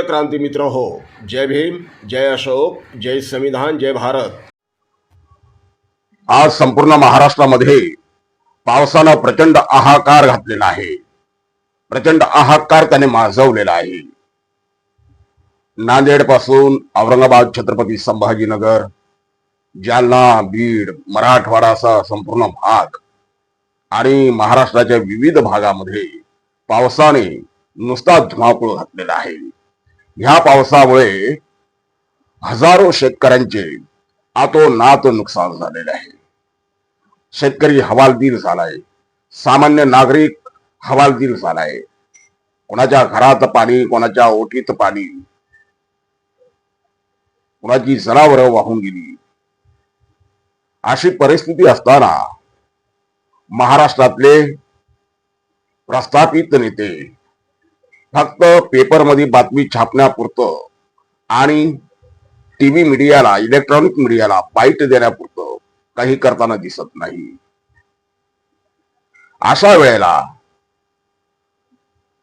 प्रिय क्रांती मित्र हो जय भीम जय अशोक जय संविधान जय भारत. आज संपूर्ण महाराष्ट्रामध्ये पावसानं प्रचंड आहाकार घातलेला आहे. प्रचंड आहाकार त्याने माजवलेला आहे. नांदेडपासून औरंगाबाद छत्रपती संभाजीनगर जालना बीड मराठवाडा असा संपूर्ण भाग आणि महाराष्ट्राच्या विविध भागामध्ये पावसाने नुसता धुमाकूळ घातलेला आहे. ह्या पावसामुळे हजारो शेतकऱ्यांचे आतोनात नुकसान झालेले आहे. शेतकरी हवालदिल झालाय. सामान्य नागरिक हवालदिल झालाय. कोणाच्या घरात पाणी कोणाच्या ओटीत पाणी कोणाची जनावरं वाहून गेली. अशी परिस्थिती असताना महाराष्ट्रातले प्रस्थापित नेते फक्त पेपरमध्ये बातमी छापण्यापुरतं आणि टीव्ही मीडियाला इलेक्ट्रॉनिक मीडियाला बाईट देण्यापुरतं काही करताना दिसत नाही. अशा वेळेला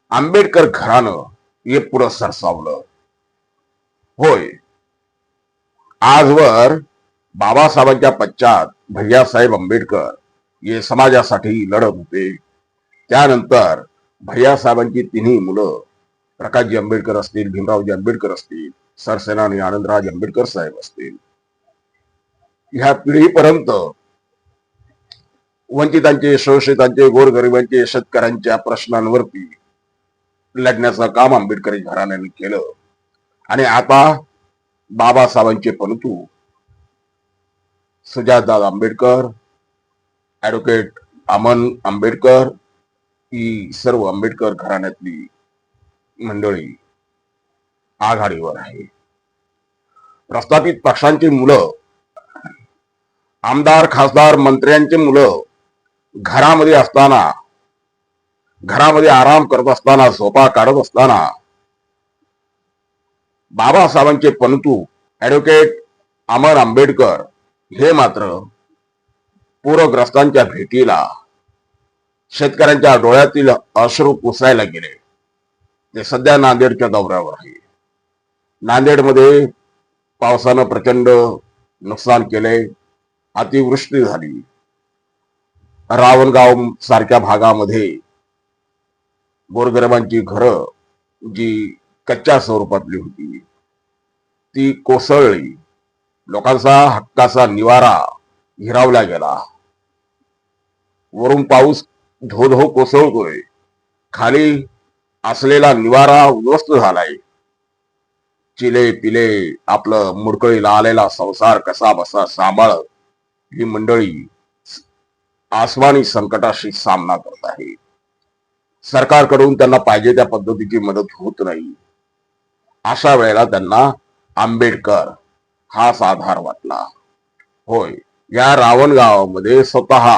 आंबेडकर घरानं हे पुढं सरसावलं. होय. आजवर बाबासाहेबांच्या पश्चात भैयासाहेब आंबेडकर हे समाजासाठी लढत होते. त्यानंतर भैयासाहेबांची तिन्ही मुलं प्रकाशजी आंबेडकर असतील भीमरावजी आंबेडकर असतील सरसेनानी आनंदराज आंबेडकर साहेब असतील. ह्या पिढीपर्यंत वंचितांचे शोषितांचे गोरगरिबांचे शेतकऱ्यांच्या प्रश्नांवरती लढण्याचं काम आंबेडकरी घराण्याने केलं. आणि आता बाबासाहेबांचे पणतू सुजातदादा आंबेडकर ॲडव्होकेट अमन आंबेडकर ही सर्व आंबेडकर घराण्यातली मंडळी आघाडीवर आहे. प्रस्थापित पक्षांची मुलं आमदार खासदार मंत्र्यांची मुलं घरामध्ये असताना घरामध्ये आराम करत असताना झोपा काढत असताना बाबासाहेबांचे पणतू ॲडव्होकेट अमर आंबेडकर हे मात्र पूरग्रस्तांच्या भेटीला शेतकऱ्यांच्या डोळ्यातील अश्रू पुसायला गेले. ते सध्या नांदेडच्या दौऱ्यावर आहे. नांदेडमध्ये पावसानं प्रचंड नुकसान केले. अतिवृष्टी झाली. रावणगाव सारख्या भागामध्ये गोरगरिबांची घरं जी कच्च्या स्वरूपातली होती ती कोसळली. लोकांचा हक्काचा निवारा हिरावला गेला. वरून पाऊस धो धो कोसळतोय. खाली असलेला निवारा उद्ध्वस्त झालाय. चिले पिले आपलं मुडकळीला आलेला संसार कसा बसा सांभाळत ही मंडळी आसमानी संकटाशी सामना करत आहे. सरकारकडून त्यांना पाहिजे त्या पद्धतीची मदत होत नाही. अशा वेळेला त्यांना आंबेडकर हाच आधार वाटला. होय या रावण गावामध्ये स्वतः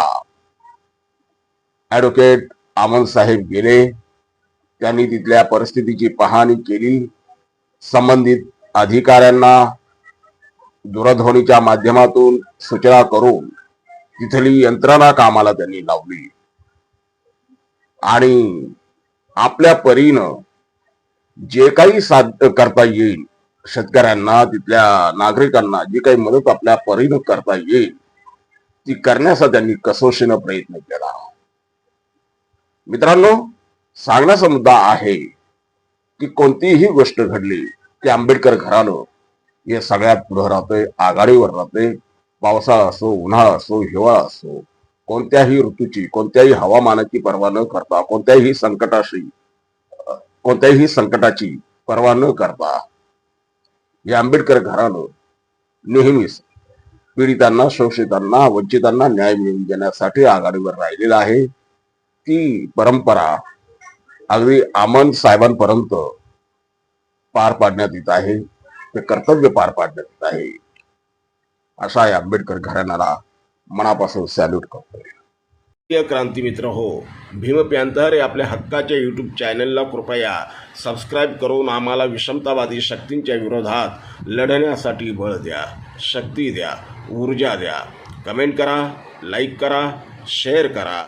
ऍडव्होकेट आमन साहेब गेले त्यांनी तिथल्या परिस्थितीची पाहणी केली. संबंधित अधिकाऱ्यांना दूरध्वनीच्या माध्यमातून सूचना करून तिथली यंत्रणा कामाला त्यांनी लावली. आणि आपल्या परीनं जे काही साध्य करता येईल शेतकऱ्यांना तिथल्या नागरिकांना जी काही मदत आपल्या परीनं करता येईल ती करण्याचा त्यांनी कसोशीनं प्रयत्न केला. मित्रांनो सांगण्याचा मुद्दा आहे की कोणतीही गोष्ट घडली की आंबेडकर घरानं हे सगळ्यात पुढे राहतंय आघाडीवर राहते पावसाळा असो उन्हाळा असो हिवाळा असो कोणत्याही ऋतूची कोणत्याही हवामानाची पर्वा न करता कोणत्याही संकटाशी कोणत्याही संकटाची पर्वा न करता हे आंबेडकर घरानं नेहमीच पीडितांना शोषितांना वंचितांना न्याय मिळवून देण्यासाठी आघाडीवर राहिलेला आहे. ती परंपरा अगदी आमन साहेबांपर्यंत पार पाडण्यात येत आहे. ते कर्तव्य पार पाडण्यात येत आहे. अशा या आंबेडकर घराण्याला मनापासून सॅल्यूट करतोय. क्रांती मित्र हो भीम प्यांतर हे आपल्या हक्काच्या यूट्यूब चॅनलला कृपया सबस्क्राईब करून आम्हाला विषमतावादी शक्तींच्या विरोधात लढण्यासाठी बळ द्या शक्ती द्या ऊर्जा द्या. कमेंट करा लाईक करा शेअर करा.